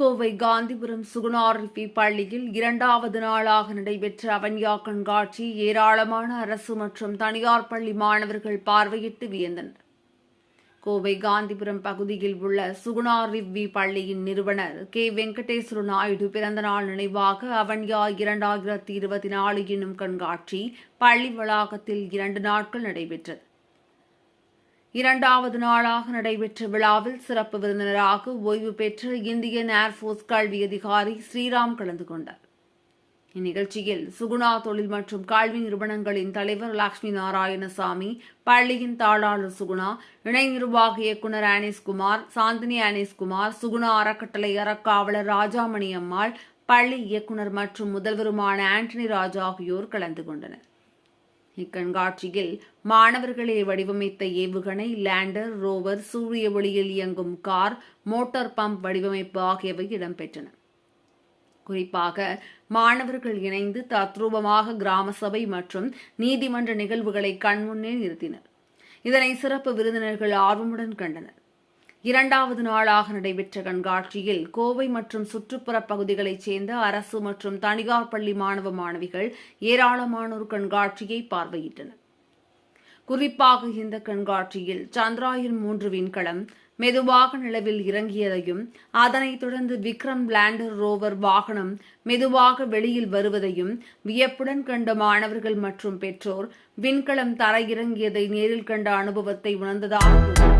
கோவை காந்திபுரம் சுகுணாரிப்பி பள்ளியில் இரண்டாவது நாளாக நடைபெற்ற அவன்யா கண்காட்சி ஏராளமான அரசு மற்றும் தனியார் பள்ளி மாணவர்கள் பார்வையிட்டு வியந்தனர். கோவை காந்திபுரம் பகுதியில் உள்ள சுகுணா ரிவ்வி பள்ளியின் நிறுவனர் கே. வெங்கடேஸ்வர நாயுடு பிறந்தநாள் நினைவாக அவன்யா இரண்டாயிரத்தி இருபத்தி நாலு எனும் கண்காட்சி பள்ளி வளாகத்தில் இரண்டு நாட்கள் நடைபெற்றது. இரண்டாவது நாளாக நடைபெற்ற விழாவில் சிறப்பு விருந்தினராக ஓய்வு பெற்ற இந்தியன் ஏர்ஃபோர்ஸ் கல்வி அதிகாரி ஸ்ரீராம் கலந்து கொண்டார். இந்நிகழ்ச்சியில் சுகுணா தொழில் மற்றும் கல்வி நிறுவனங்களின் தலைவர் லட்சுமி நாராயணசாமி பள்ளியின் தாளாளர் சுகுணா இணை நிர்வாக இயக்குநர் ஆனேஸ்குமார் சாந்தினி ஆனேஸ்குமார் சுகுணா அறக்கட்டளை அறக்காவலர் ராஜாமணி அம்மாள் பள்ளி இயக்குநர் மற்றும் முதல்வருமான ஆண்டனி ராஜா ஆகியோர் கலந்து கொண்டனர். இக்கண்காட்சியில் மாணவர்களே வடிவமைத்த ஏவுகணை லேண்டர் ரோவர் சூரிய ஒளியில் இயங்கும் கார் மோட்டார் பம்ப் வடிவமைப்பு ஆகியவை இடம்பெற்றன. குறிப்பாக மாணவர்கள் இணைந்து தத்ரூபமாக கிராம சபை மற்றும் நீதிமன்ற நிகழ்வுகளை கண்முன்னே நிறுத்தினர். இதனை சிறப்பு விருந்தினர்கள் ஆர்வமுடன் கண்டனர். இரண்டாவது நாளாக நடைபெற்ற கண்காட்சியில் கோவை மற்றும் சுற்றுப்புற பகுதிகளைச் சேர்ந்த அரசு மற்றும் தனியார் பள்ளி மாணவ மாணவிகள் ஏராளமானோர் கண்காட்சியை பார்வையிட்டனர். குறிப்பாக இந்த கண்காட்சியில் சந்திராயன் மூன்று விண்கலம் மெதுவாக நிலவில் இறங்கியதையும் அதனைத் தொடர்ந்து விக்ரம் லேண்டர் ரோவர் வாகனம் மெதுவாக வெளியில் வருவதையும் வியப்புடன் கண்ட மாணவர்கள் மற்றும் பெற்றோர் விண்கலம் தரையிறங்கியதை நேரில் கண்ட அனுபவத்தை உணர்ந்ததாக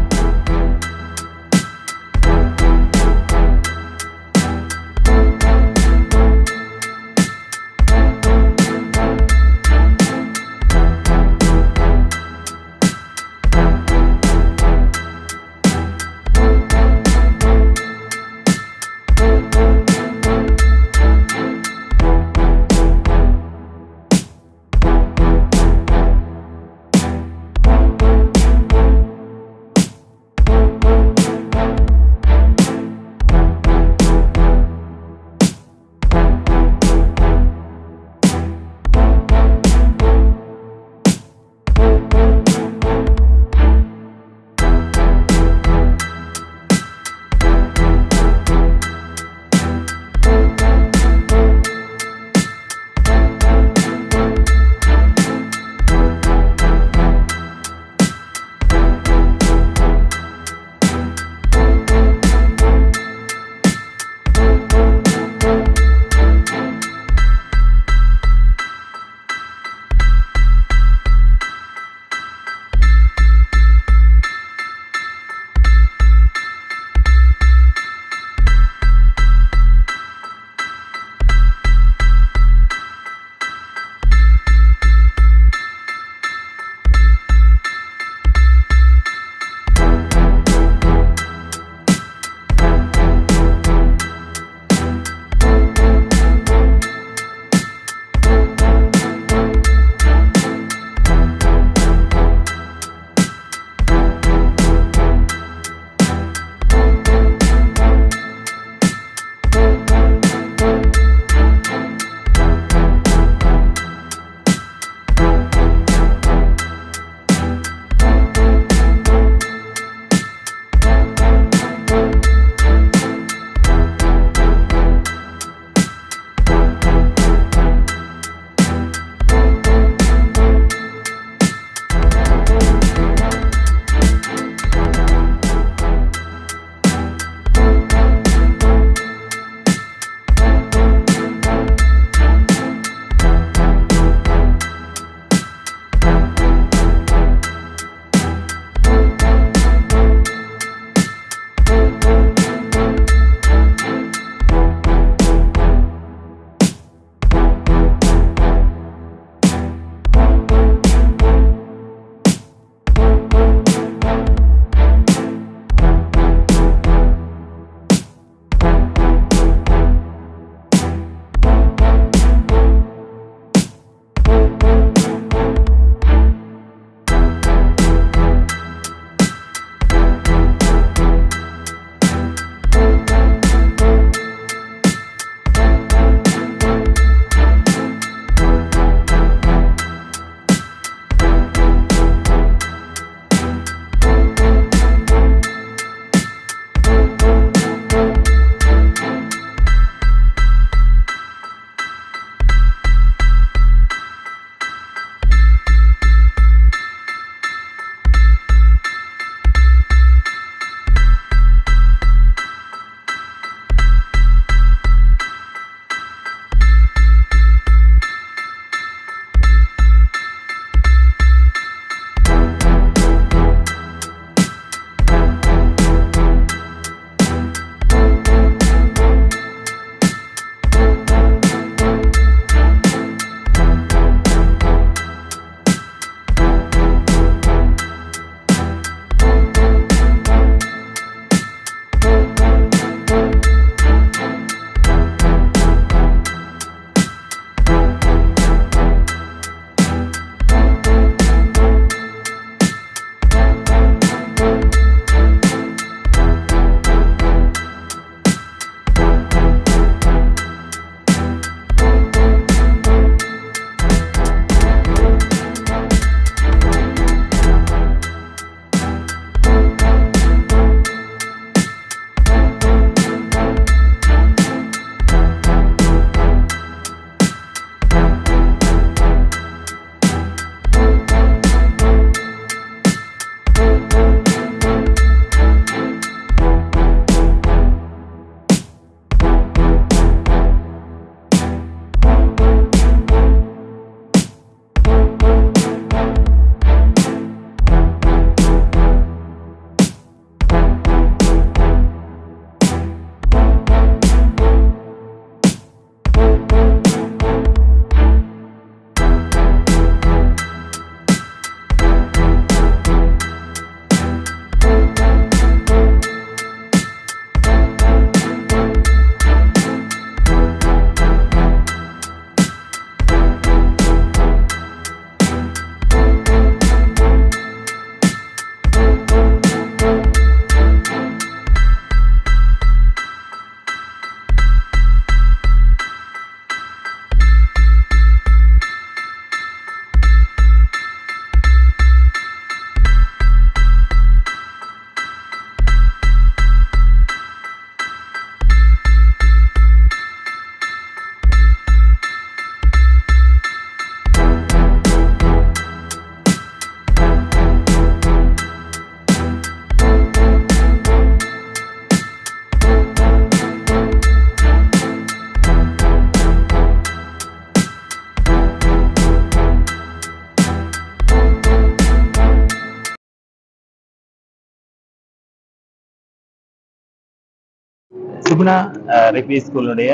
கூறினர் ரெஃபி ரெக்வி ஸ்கூலுடைய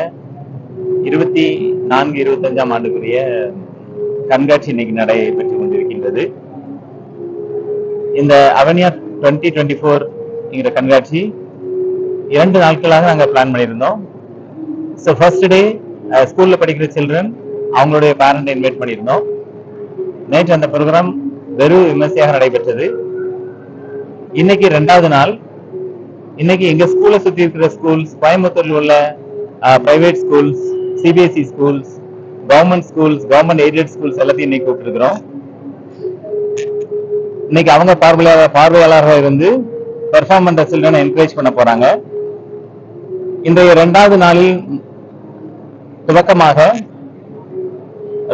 இருபத்தி நான்கு இருபத்தஞ்சாம் ஆண்டுக்குரிய கண்காட்சி இன்னைக்கு நடைபெற்று கொண்டிருக்கின்றது. இந்த அவனியா டுவெண்ட்டி டுவெண்ட்டி ஃபோர்ங்கிற கண்காட்சி இரண்டு நாட்களாக நாங்கள் பிளான் பண்ணியிருந்தோம். ஸோ ஃபர்ஸ்ட் டே ஸ்கூலில் படிக்கிற சில்ட்ரன் அவங்களுடைய பேரண்ட் இன்வைட் பண்ணியிருந்தோம். நேற்று அந்த ப்ரோக்ராம் வெறும் விமர்சையாக நடைபெற்றது. இன்னைக்கு ரெண்டாவது நாள் இன்னைக்கு எங்க ஸ்கூலை சுத்தி இருக்கிற ஸ்கூல்ஸ் கோயம்புத்தூர்ல உள்ள private schools CBSE schools government schools government aided schools எல்லாத்தையும் இன்னைக்கு கூப்பிட்டுருக்கிறோம். இன்னைக்கு அவங்க பார்வையாளர் பார்வையாளராக இருந்து பெர்ஃபார்ம் பண்ற சில்ட்ரனை என்கரேஜ் பண்ண போறாங்க. இன்றைய இரண்டாவது நாளில் துவக்கமாக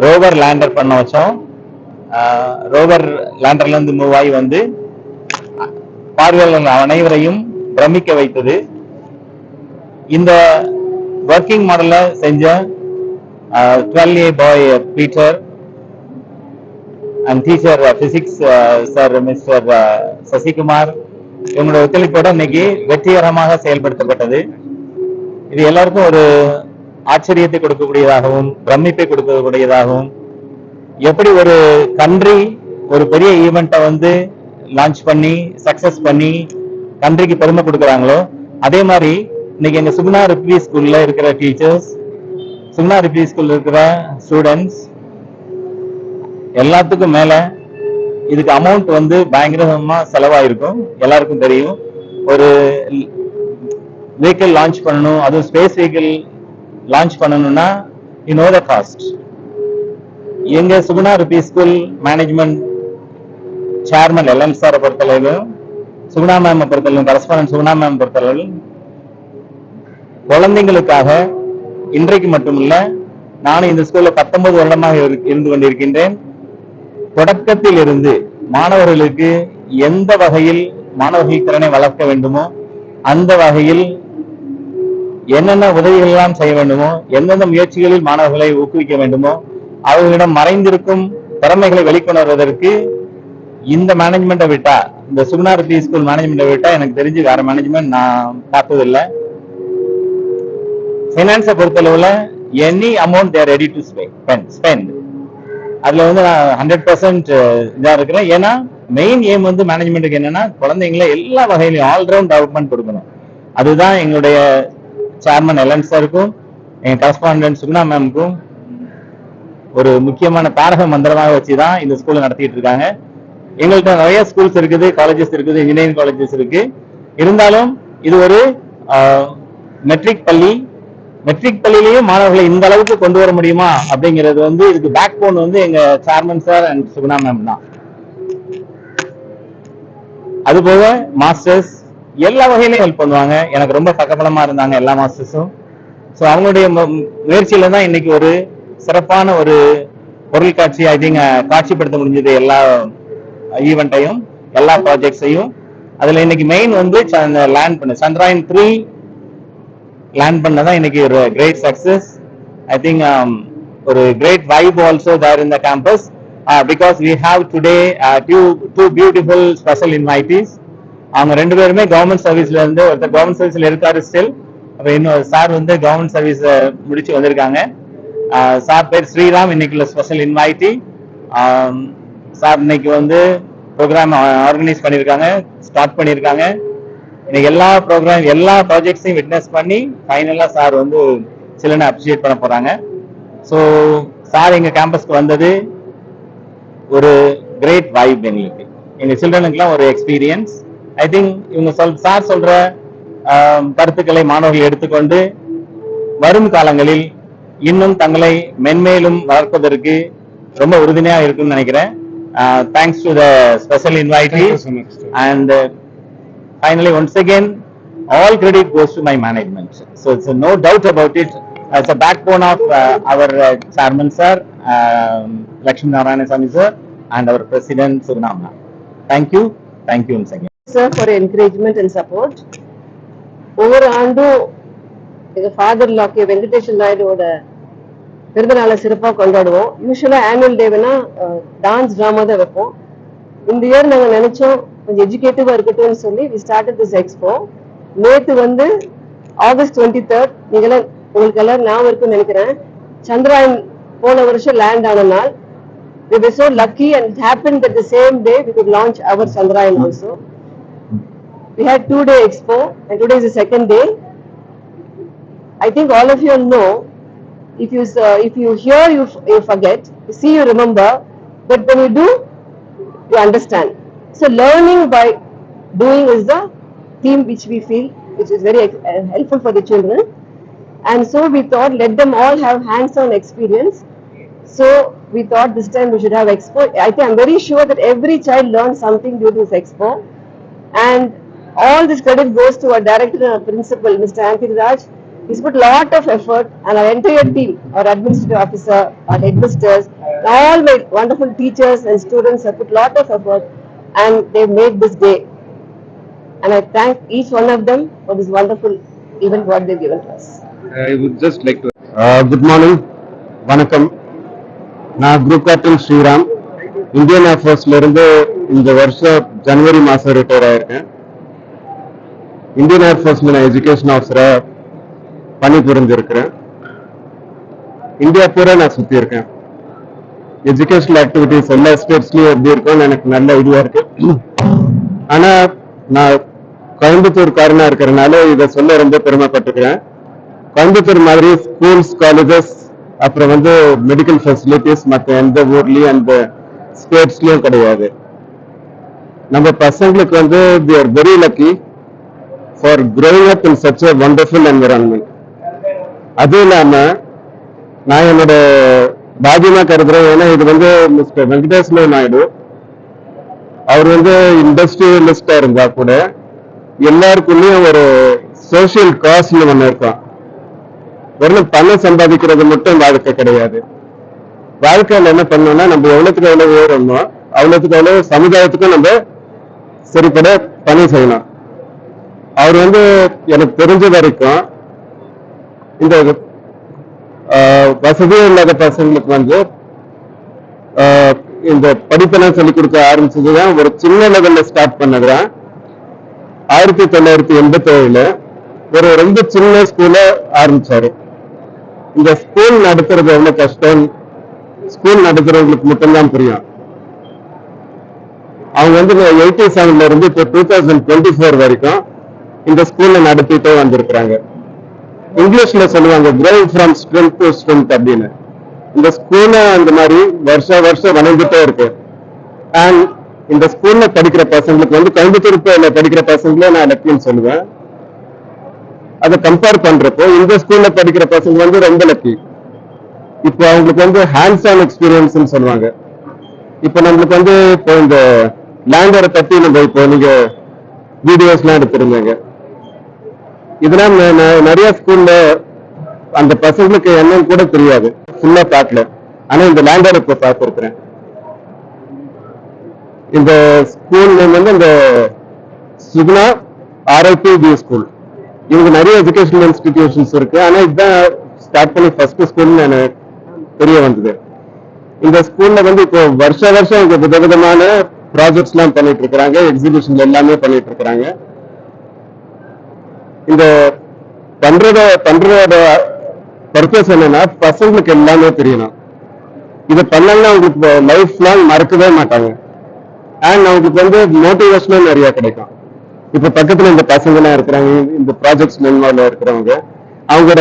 ரோவர் லேண்டர் பண்ண வச்சோம். ரோவர் லேண்டர்ல இருந்து மூவ் ஆகி வந்து பார்வையாளர்கள் அனைவரையும் பிரமிக்க வைத்தது. இந்த ஒர்க்கிங் மாடல்ல செஞ்ச twelve A boy Peter and teacher physics sir Mr Sasikumar இவங்களோட ஒத்துழைப்போட இன்னைக்கு வெற்றிகரமாக செயல்படுத்தப்பட்டது. இது எல்லாருக்கும் ஒரு ஆச்சரியத்தை கொடுக்கக்கூடியதாகவும் பிரமிப்பை கொடுக்கக்கூடியதாகவும் எப்படி ஒரு கண்ட்ரி ஒரு பெரிய ஈவெண்ட்டை வந்து லான்ச் பண்ணி சக்சஸ் பண்ணி கண்ட்ரிக்கு பெருமை கொடுக்குறாங்களோ? அதே மாதிரி இன்னைக்கு எங்க சுகுணா ரிப்ளி ஸ்கூல்ல இருக்கிற டீச்சர்ஸ் சுகுணா ரிப்ளி ஸ்கூல்ல இருக்கிற ஸ்டூடெண்ட்ஸ் எல்லாத்துக்கும் மேல இதுக்கு அமௌண்ட் வந்து பயங்கரமா செலவாயிருக்கும். எல்லாருக்கும் தெரியும். ஒரு வெஹிக்கிள் லான்ச் பண்ணணும். அதுவும் ஸ்பேஸ் வெஹிக்கிள் லான்ச் பண்ணணும்னா யூ நோ த காஸ்ட் எங்க சுகுணா ரிப்பி ஸ்கூல் மேனேஜ்மெண்ட் சேர்மன் எல்என் சாரை பொறுத்தளவு சுகுணா மேம் பொறுத்தளவில் கரஸ்பாண்ட் சுகுணா மேம் பொறுத்தளவில் குழந்தைங்களுக்காக இன்றைக்கு மட்டுமில்ல நானும் இந்த ஸ்கூல்ல பத்தொன்பது வருடமாக இருந்து கொண்டிருக்கின்றேன். தொடக்கத்தில் இருந்து மாணவர்களுக்கு எந்த வகையில் மாணவர்கள் திறனை வளர்க்க வேண்டுமோ அந்த வகையில் என்னென்ன உதவிகள் எல்லாம் செய்ய வேண்டுமோ எந்தெந்த முயற்சிகளில் மாணவர்களை ஊக்குவிக்க வேண்டுமோ அவர்களிடம் மறைந்திருக்கும் திறமைகளை வெளிக்கொணர்வதற்கு இந்த மேனேஜ்மெண்ட்டை விட்டா இந்த சுகுணாரதி ஸ்கூல் மேனேஜ்மெண்ட்டை விட்டா எனக்கு தெரிஞ்சு வேற மேனேஜ்மெண்ட் நான் பார்த்ததில்லை. ஃபைனான்ஸை பொறுத்தளவுல any amount there ready to spend அதுல வந்து நான் ஹண்ட்ரட் பர்சன்ட் இதா இருக்கிறேன். ஏன்னா மெயின் எய்ம் வந்து மேனேஜ்மெண்ட்டுக்கு என்னன்னா குழந்தைங்களை எல்லா வகையிலையும் ஆல்ரவுண்ட் டெவலப்மெண்ட் கொடுக்கணும். அதுதான் எங்களுடைய சேர்மன் எலன் சாருக்கும் எங்க கரஸ்பாண்டன்ட் சுகுணா மேம்க்கும் ஒரு முக்கியமான தாரக மந்திரமாக வச்சு தான் இந்த ஸ்கூலை நடத்திட்டு இருக்காங்க. எங்கள்கிட்ட நிறைய ஸ்கூல்ஸ் இருக்குது காலேஜஸ் இருக்குது இன்ஜினியரிங் காலேஜஸ் இருக்கு. இருந்தாலும் இது ஒரு மெட்ரிக் பள்ளி. மெட்ரிக் பள்ளியிலேயும் மாணவர்களை இந்த அளவுக்கு கொண்டு வர முடியுமா அப்படிங்கிறது வந்து இதுக்கு பேக் போன் வந்து எங்க chairman sir and Suguna ma'am தான். அது போக மாஸ்டர்ஸ் எல்லா வகையிலையும் ஹெல்ப் பண்ணுவாங்க. எனக்கு ரொம்ப சகபலமா இருந்தாங்க எல்லா மாஸ்டர்ஸும் ஸோ அவங்களுடைய முயற்சியில தான் இன்னைக்கு ஒரு சிறப்பான ஒரு பொருள் காட்சி ஐ திங்க் காட்சிப்படுத்த முடிஞ்சது எல்லா ஈவெண்ட்டையும் எல்லா ப்ராஜெக்ட்ஸையும் அதுல இன்னைக்கு மெயின் வந்து லேண்ட் பண்ண. சந்திராயன் த்ரீ லேண்ட் பண்ணதான் இன்னைக்கு ஒரு கிரேட் சக்சஸ் ஐ திங்க் ஒரு great vibe also there in the campus because we have today two two beautiful special invitees அவங்க ரெண்டு பேருமே கவர்மெண்ட் சர்வீஸ்ல இருந்து ஒருத்தர் கவர்மெண்ட் சர்வீஸ்ல இருக்காரு ஸ்டில் அப்போ இன்னொரு சார் வந்து கவர்மெண்ட் சர்வீஸ் முடிச்சு வந்திருக்காங்க. Uh, சார் பேர் ஸ்ரீராம் இன்னைக்குள்ள ஸ்பெஷல் இன்வைட்டி சார் இன்னைக்கு வந்து ப்ரோக்ராம் ஆர்கனைஸ் பண்ணியிருக்காங்க ஸ்டார்ட் பண்ணியிருக்காங்க. இன்னைக்கு எல்லா ப்ரோக்ராம் எல்லா ப்ராஜெக்ட்ஸையும் விட்னஸ் பண்ணி ஃபைனலாக சார் வந்து சிலனை அப்ரிஷியேட் பண்ண போகிறாங்க ஸோ சார் எங்கள் கேம்பஸ்க்கு வந்தது ஒரு கிரேட் வைப் எங்களுக்கு. எங்கள் சில்ட்ரனுக்குலாம் ஒரு எக்ஸ்பீரியன்ஸ் ஐ திங்க் இவங்க சொல் சார் சொல்கிற கருத்துக்களை மாணவர்கள் எடுத்துக்கொண்டு வரும் காலங்களில் இன்னும் தங்களை மென்மேலும் வளர்ப்பதற்கு ரொம்ப உறுதுணையாக இருக்கும்னு நினைக்கிறேன். Thanks to the special invitee and uh, finally once again all credit goes to my management so it's no doubt about it as a backbone of uh, our uh, chairman sir um, lakshmi narayana swami sir and our president sugnamna thank you thank you once again sir for encouragement and support. ஒவ்வொரு ஆண்டும் எங்க father லாக்கி Venkatesan நாயுடுவோட பிறந்தநாளை சிறப்பாக கொண்டாடுவோம். யூஸ்வலாக annual டேவுனா dance drama தான் வைப்போம். இந்த இயர் நாங்கள் நினைச்சோம் கொஞ்சம் எஜுகேட்டிவாக இருக்கட்டும்னு சொல்லி வி ஸ்டார்டட் திஸ் எக்ஸ்போ நேற்று வந்து ஆகஸ்ட் டுவெண்ட்டி தேர்ட் நீங்களாம் உங்களுக்கு எல்லாம் ஞாபகம் இருக்குன்னு நினைக்கிறேன். சந்திராயன் போன வருஷம் லேண்ட் ஆன நாள். We were so lucky and it happened that the same day we could launch our Chandrayaan also. We had two day expo and today is the second day. I think all of you know, if you, uh, if you hear, you, you forget, you see, you remember, but when you do, you understand. So learning by doing is the theme which we feel, which is very uh, helpful for the children. And so we thought, let them all have hands-on experience. So we thought this time we should have expo. I think I'm very sure that every child learned something during this expo. And all this credit goes to our director and our principal, Mr. Ankit Raj. He's put lot of effort and our entire team, our administrative officer, our headmasters, all my wonderful teachers and students have put lot of effort and they made this day. And I thank each one of them for this wonderful event what they've given to us. I would just like to good morning வணக்கம் நான் group captain Sriram Indian ஏர்ஃபோர்ஸ்ல இருந்து இந்த வருஷம் ஜனவரி மாசம் retire ஆயிருக்கேன் Indian ஏர்ஃபோர்ஸ்ல நான் education ஆஃபீஸரா பணி புரிஞ்சிருக்கிறேன் India பூரா நான் சுத்தி இருக்கேன். எஜுகேஷனல் ஆக்டிவிட்டிஸ் எல்லா ஸ்டேட்ஸ்லயும் எப்படி இருக்கும்னு எனக்கு நல்ல இதுவா இருக்கு. ஆனா நான் கோயம்புத்தூர் கோயம்புத்தூர்காரனா இருக்கிறனால இதை சொல்ல ரொம்ப பெருமைப்பட்டுக்கிறேன். கோயம்புத்தூர் மாதிரி ஸ்கூல்ஸ் காலேஜஸ் அப்புறம் வந்து மெடிக்கல் ஃபெசிலிட்டிஸ் மற்ற எந்த ஊர்லயும் அந்த ஸ்டேட்ஸ்லயும் கிடையாது. நம்ம பசங்களுக்கு வந்து they are very lucky for growing up in such a wonderful environment அது இல்லாம நான் என்னோட பாக்கியமா கருதுறேன் ஏன்னா இது வந்து மிஸ்டர் வெங்கடேஸ்வர நாயுடு அவர் வந்து இண்டஸ்ட்ரியலிஸ்டா இருந்தா கூட எல்லாருக்குமே ஒரு சோஷியல் காஸ்ட்னு ஒண்ணு இருக்கும். வெறும் பணம் சம்பாதிக்கிறது மட்டும் வாழ்க்கை கிடையாது. வாழ்க்கையில என்ன பண்ணோம்னா நம்ம எவ்வளவுக்கு எவ்வளவு உயரணுமோ அவ்வளவுக்கு எவ்வளவு சமுதாயத்துக்கும் நம்ம சரிப்பட பணி செய்யணும். அவர் வந்து எனக்கு தெரிஞ்ச வரைக்கும் இந்த வசதியே இல்லாத பசங்களுக்கு வந்து இந்த படிப்பெல்லாம் சொல்லிக் கொடுக்க ஆரம்பிச்சதுதான் ஒரு சின்ன லெவல்ல ஸ்டார்ட் பண்ணதுதான். ஆயிரத்தி தொள்ளாயிரத்தி எண்பத்தி ஏழுல ஒரு ரொம்ப சின்ன ஸ்கூல ஆரம்பிச்சாரு. இந்த ஸ்கூல் நடத்துறது எவ்வளவு கஷ்டம்? ஸ்கூல் நடத்துறவங்களுக்கு மட்டும்தான் புரியும். அவங்க வந்து எயிட்டி செவன்ல இருந்து இப்போ டூ தௌசண்ட் டுவெண்ட்டி ஃபோர் வரைக்கும் இந்த ஸ்கூல்ல நடத்திட்டே வந்திருக்கிறாங்க. இங்கிலீஷ்ல சொல்லுவாங்க grow from strength to strength அப்படின்னு. இந்த ஸ்கூல்ல அந்த மாதிரி வருஷ வருஷம் வளர்ந்துட்டே இருக்கு. அண்ட் இந்த ஸ்கூல்ல படிக்கிற பசங்களுக்கு வந்து கோயம்புத்தூர்ல படிக்கிற பசங்களே நான் லக்கின்னு சொல்லுவேன். அதை கம்பேர் பண்றப்போ இந்த ஸ்கூல்ல படிக்கிற பசங்க வந்து ரொம்ப லக்கி இப்போ அவங்களுக்கு வந்து ஹேண்ட்ஸ் ஆன் எக்ஸ்பீரியன்ஸ் சொல்லுவாங்க. இப்போ நம்மளுக்கு வந்து இப்போ இந்த லேண்டரை பத்தி நம்ம இப்போ நீங்க வீடியோஸ்லாம் எடுத்திருந்தீங்க. இதெல்லாம் நிறைய ஸ்கூல்ல அந்த பசங்களுக்கு என்னன்னு கூட தெரியாது. ஃபுல்லா பாக்கல ஆனா இந்த லேண்டர் இப்போ பார்த்திருக்கிறேன். இந்த ஸ்கூல் நேம் வந்து இந்த சுகுணா ஆர்ஐபி பி ஸ்கூல் இவங்க நிறைய எஜுகேஷனல் இன்ஸ்டிடியூஷன்ஸ் இருக்கு. ஆனா இதுதான் ஸ்டார்ட் பண்ணி ஃபர்ஸ்ட் ஸ்கூல்னு எனக்கு தெரிய வந்தது. இந்த ஸ்கூல்ல வந்து இப்போ வருஷ வருஷம் இங்க விதவிதமான ப்ராஜெக்ட்ஸ் எல்லாம் பண்ணிட்டு இருக்கிறாங்க. எக்ஸிபிஷன் எல்லாமே பண்ணிட்டு இருக்கிறாங்க. இந்த பண்றத பண்றதோட பர்பஸ் என்னன்னா பசங்களுக்கு எல்லாமே தெரியணும். இதை பண்ணாங்கன்னா அவங்களுக்கு லைஃப் லாங் மறக்கவே மாட்டாங்க. அண்ட் அவங்களுக்கு வந்து மோட்டிவேஷனும் நிறைய கிடைக்கும். இப்ப பக்கத்துல இந்த பசங்க எல்லாம் இருக்கிறாங்க இந்த ப்ராஜெக்ட்ஸ் இன்வால்வ் இருக்கிறவங்க அவங்க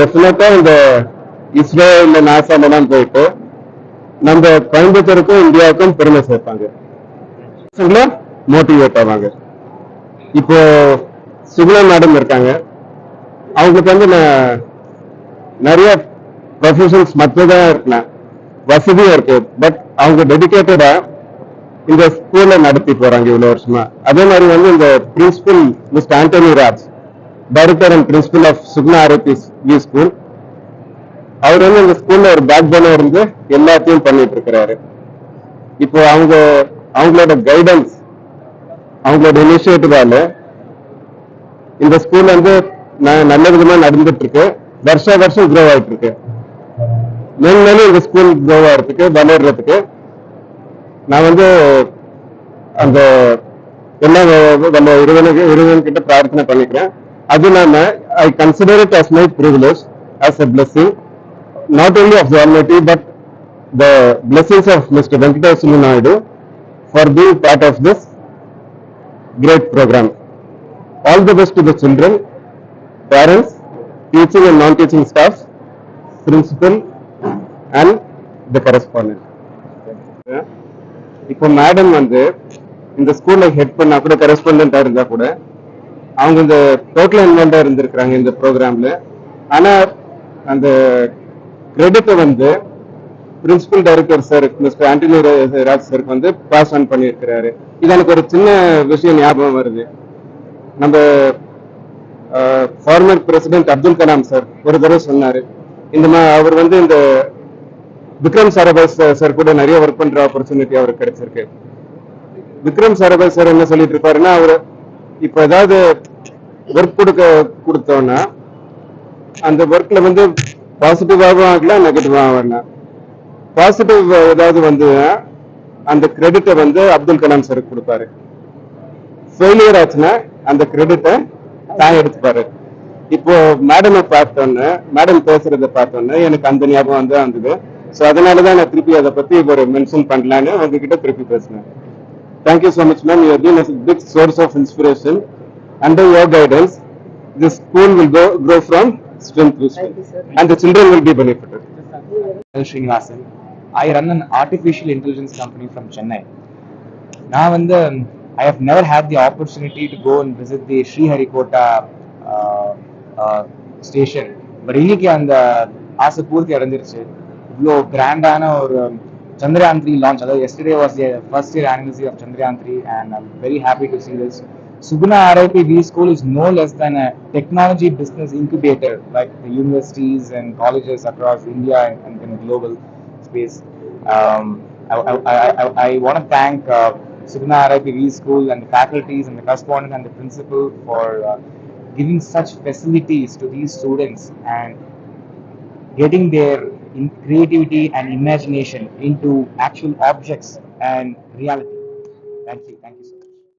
டெஃபினட்டா இந்த இஸ்ரோ இல்ல நாசால எல்லாம் போயிட்டு நம்ம கோயம்புத்தூருக்கும் இந்தியாவுக்கும் பெருமை சேர்ப்பாங்க. மோட்டிவேட் ஆவாங்க. இப்போ சுகுணா மேடம் இருக்காங்க. அவங்களுக்கு வந்து நான் நிறைய ப்ரொஃபஷன்ஸ் மற்றதாக இருக்கலாம். வசதியும் இருக்கு பட் அவங்க டெடிகேட்டடா இந்த ஸ்கூல்ல நடத்தி போறாங்க இவ்வளவு வருஷமா. அதே மாதிரி வந்து இந்த principal Mr Antony Raj director and principal of Suguna R I P V school அவர் வந்து இந்த ஸ்கூல்ல ஒரு பேக் போனா இருந்து எல்லாத்தையும் பண்ணிட்டு இருக்கிறாரு. இப்போ அவங்க அவங்களோட கைடன்ஸ் அவங்களோட இனிஷியேட்டிவால இந்த ஸ்கூல் வந்து நல்ல விதமா நடந்துட்டு இருக்கு வருஷ வருஷம் க்ரோ ஆயிட்டு இருக்கு மேலும் இந்த ஸ்கூல் க்ரோ ஆகிறதுக்கு வளர்றதுக்கு நான் வந்து அந்த என்ன நம்ம இறைவனுக்கு இறைவன் கிட்ட பிரார்த்தனை பண்ணிக்கிறேன். அது இல்லாம I consider it as my privilege as a blessing not only of the but the blessings of mister Venkateswari Naidu for being part of this great programme All the best to the children, parents, teaching and non-teaching staff, principal and the correspondent. இப்போ madam வந்து இந்த ஸ்கூல்ல head பண்ணா கூட கரஸ்பாண்டண்டா இருந்தா கூட அவங்க இந்த டோட்டல் இன்வால்வா இருந்திருக்கிறாங்க இந்த ப்ரோக்ராம்ல ஆனா அந்த கிரெடிட்டை வந்து principal director sir mister Antony Raj சாருக்கு வந்து பாஸ் ஆன் பண்ணியிருக்கிறாரு. இது எனக்கு ஒரு சின்ன விஷயம் ஞாபகம் வருது. நம்ம former president Abdul Kalam sir ஒரு தடவை சொன்னாரு. இந்த மா- அவர் வந்து இந்த விக்ரம் சாராபாய் சார் கூட நிறைய ஒர்க் பண்ற ஆப்பர்ச்சுனிட்டி அவருக்கு கிடைச்சிருக்கு. விக்ரம் சாராபாய் சார் என்ன சொல்லிட்டு இருப்பாருன்னா அவர் இப்ப ஏதாவது ஒர்க் கொடுக்க கொடுத்தோம்னா அந்த ஒர்க்ல வந்து பாசிட்டிவாகவும் ஆகலாம் நெகட்டிவாகவும் ஆகலாம் பாசிட்டிவ் ஏதாவது வந்து அந்த கிரெடிட்டை வந்து அப்துல் கலாம் சாருக்கு கொடுப்பாரு. ஃபெயிலியர் ஆச்சுன்னா அந்த கிரெடிட்டை தான் எடுத்துப்பாரு. இப்போ மேடமை பார்த்தோன்னே மேடம் பேசுறத பார்த்தோன்னே எனக்கு அந்த ஞாபகம் வந்து வந்தது. ஸோ அதனால தான் நான் திருப்பி அதை பத்தி ஒரு மென்ஷன் பண்ணலான்னு உங்ககிட்ட திருப்பி பேசினேன். Thank you so much ma'am you been big source of inspiration under your guidance school will go grow from strength to strength. And the children will be benefited. L. Srinivasan. I run an artificial intelligence company from Chennai. நான் வந்து I have never had the opportunity to go and visit the Sriharikota uh, uh, station. But இன்னைக்கு அந்த ஆசை பூர்த்தி அடைஞ்சிருச்சு இவ்வளோ கிராண்டான ஒரு Chandrayaan three launch அதாவது yesterday was first year anniversary of Chandrayaan three and I'm very happy to see this. Suguna RIP V School is no less than a technology business incubator, like the universities and colleges across India and, and, and global space. Um, I, I, I, I, I want to thank uh, Suguna RIP V School and the faculties and the correspondent and the principal for uh, giving such facilities to these students and getting their creativity and imagination into actual objects and reality. Thank you.